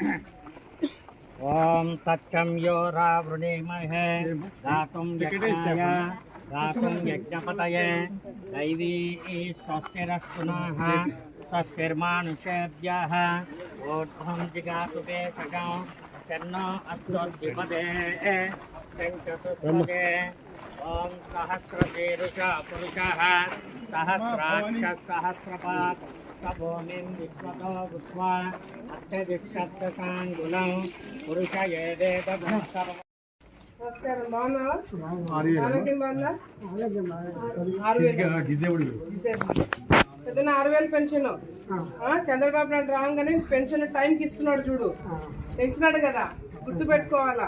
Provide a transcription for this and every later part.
ओम तत्म यो रावृणीमहे दातुं यज्ञाय दैवी स्वस्तिरस्तु नः स्वस्तिर्मानुषेभ्यः। ॐ जिगातु ते శంకతుస్పదే ఓం సహస్రశీరుష పురుషः సహస్రాక్ష సహస్రపాత్ సభూమిం విశ్వతో భూత్వా అత్యధిష్టప్రసాంగులం పురుష ఏదేత సర్వ నమస్కారం ఆరోగ్యం బాగుందా? ఆరు వేలు పెన్షన్. ఆ, చంద్రబాబు నాయుడు రాగానే పెన్షన్ టైంకి ఇస్తున్నాడు చూడు. పెంచినాడు కదా. గుర్తు పెట్టుకోవాలా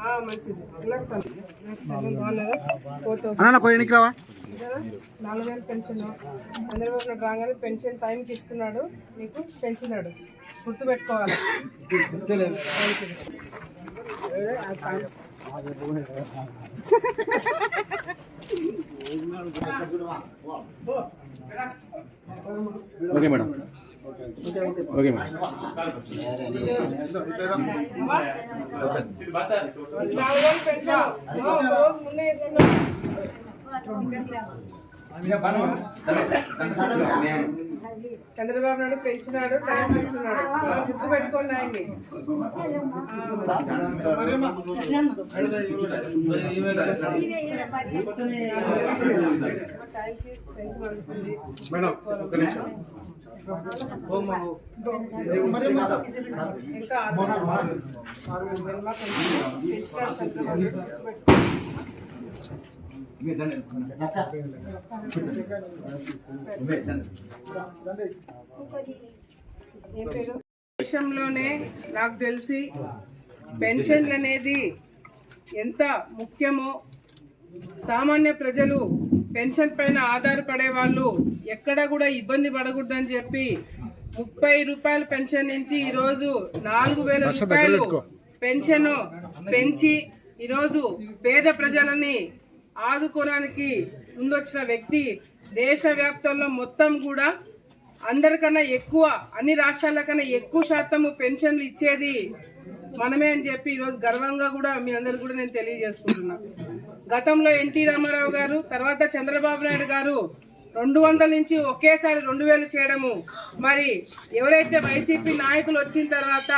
ఆ, మంచిది. బాగున్నారా? నాలుగు వేలు పెన్షన్ చంద్రబాబు రాగానే పెన్షన్ టైంకి ఇస్తున్నాడు మీకు పెంచినాడు గుర్తు పెట్టుకోవాలి మంచిది. ఏ, ఆ సాయం. Okay madam okay Chandrababu Naidu పెంచినాడు time ఇస్తున్నాడు. గుర్తు పెట్టుకోండి ఆయన్ని. పెన్షన్? దేశంలోనే నాకు తెలిసి పెన్షన్లు అనేది ఎంత ముఖ్యమో సామాన్య ప్రజలు పెన్షన్ పైన ఆధారపడే వాళ్ళు ఎక్కడ కూడా ఇబ్బంది పడకూడదని చెప్పి ముప్పై రూపాయల పెన్షన్ నుంచి ఈరోజు నాలుగు వేల రూపాయలు పెన్షన్ పెంచి ఈరోజు పేద ప్రజలని ఆదుకోవడానికి ముందొచ్చిన వ్యక్తి దేశవ్యాప్తంలో మొత్తం కూడా అందరికన్నా ఎక్కువ అన్ని రాష్ట్రాల కన్నా ఎక్కువ శాతము పెన్షన్లు ఇచ్చేది మనమే అని చెప్పి ఈరోజు గర్వంగా కూడా మీ అందరికి కూడా నేను తెలియజేసుకుంటున్నా. గతంలో ఎన్టీ రామారావు గారు తర్వాత చంద్రబాబు నాయుడు గారు రెండు వందల నుంచి ఒకేసారి రెండు వేలు చేయడము. మరి ఎవరైతే వైసీపీ నాయకులు వచ్చిన తర్వాత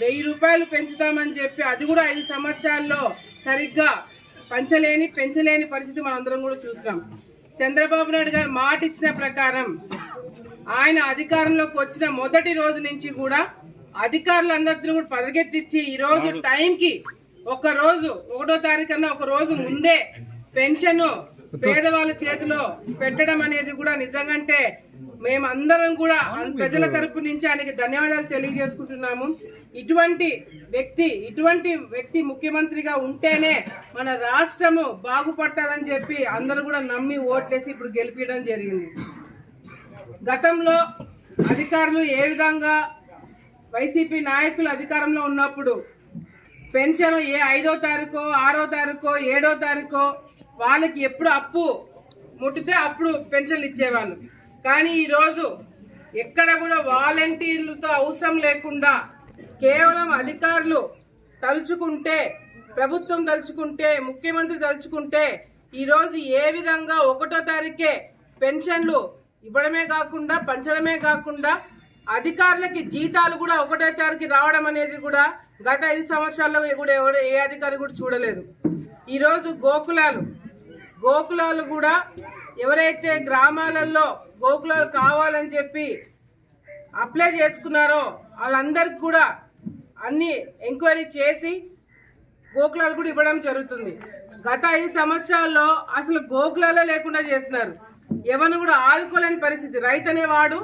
వెయ్యి రూపాయలు పెంచుతామని చెప్పి అది కూడా ఐదు సంవత్సరాల్లో సరిగ్గా పంచలేని పెంచలేని పరిస్థితి మనందరం కూడా చూసినాం. చంద్రబాబు నాయుడు గారు మాట ఇచ్చిన ప్రకారం ఆయన అధికారంలోకి వచ్చిన మొదటి రోజు నుంచి కూడా అధికారులందరినీ కూడా పదకెత్తిచ్చి ఈ రోజు టైంకి ఒక రోజు ఒకటో తారీఖు ఒక రోజు ముందే పెన్షన్ పేదవాళ్ళ చేతిలో పెట్టడం అనేది కూడా నిజంగంటే మేమందరం కూడా ప్రజల తరపు నుంచి ఆయనకి ధన్యవాదాలు తెలియజేసుకుంటున్నాము. ఇటువంటి వ్యక్తి ఇటువంటి వ్యక్తి ముఖ్యమంత్రిగా ఉంటేనే మన రాష్ట్రము బాగుపడుతుందని చెప్పి అందరూ కూడా నమ్మి ఓట్లేసి ఇప్పుడు గెలిపించడం జరిగింది. గతంలో అధికారులు ఏ విధంగా వైసీపీ నాయకులు అధికారంలో ఉన్నప్పుడు పెన్షన్ ఏ ఐదో తారీఖో ఆరో తారీఖో ఏడో తారీఖో వాళ్ళకి ఎప్పుడు అప్పు ముట్టితే అప్పుడు పెన్షన్లు ఇచ్చేవాళ్ళు. కానీ ఈరోజు ఎక్కడ కూడా వాలంటీర్లతో అవసరం లేకుండా కేవలం అధికారులు తలుచుకుంటే ప్రభుత్వం తలుచుకుంటే ముఖ్యమంత్రి తలుచుకుంటే ఈరోజు ఏ విధంగా ఒకటో తారీఖే పెన్షన్లు ఇవ్వడమే కాకుండా పంచడమే కాకుండా అధికారులకి జీతాలు కూడా ఒకటో తారీఖు రావడం అనేది కూడా గత ఐదు సంవత్సరాల్లో కూడా ఎవరు ఏ అధికారి కూడా చూడలేదు. ఈరోజు గోకులాలు గోకులాలు కూడా ఎవరైతే గ్రామాలలో గోకులాలు కావాలని చెప్పి అప్లై చేసుకున్నారో వాళ్ళందరికి కూడా అన్ని ఎంక్వైరీ చేసి గోకులాలు కూడా ఇవ్వడం జరుగుతుంది. గత ఐదు సంవత్సరాల్లో అసలు గోకులాలే లేకుండా చేసినారు. ఎవరిని కూడా ఆదుకోలేని పరిస్థితి. రైతు అనేవాడు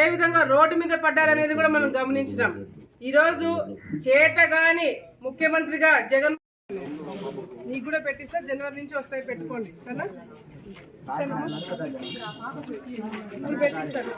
ఏ విధంగా రోడ్డు మీద పడ్డారనేది కూడా మనం గమనించినాం. ఈరోజు చేతగాని ముఖ్యమంత్రిగా జగన్ నీకు కూడా పెట్టిస్తా జనవరి నుంచి వస్తాయి పెట్టుకోండి. సరేనా? పెట్టిస్తాను.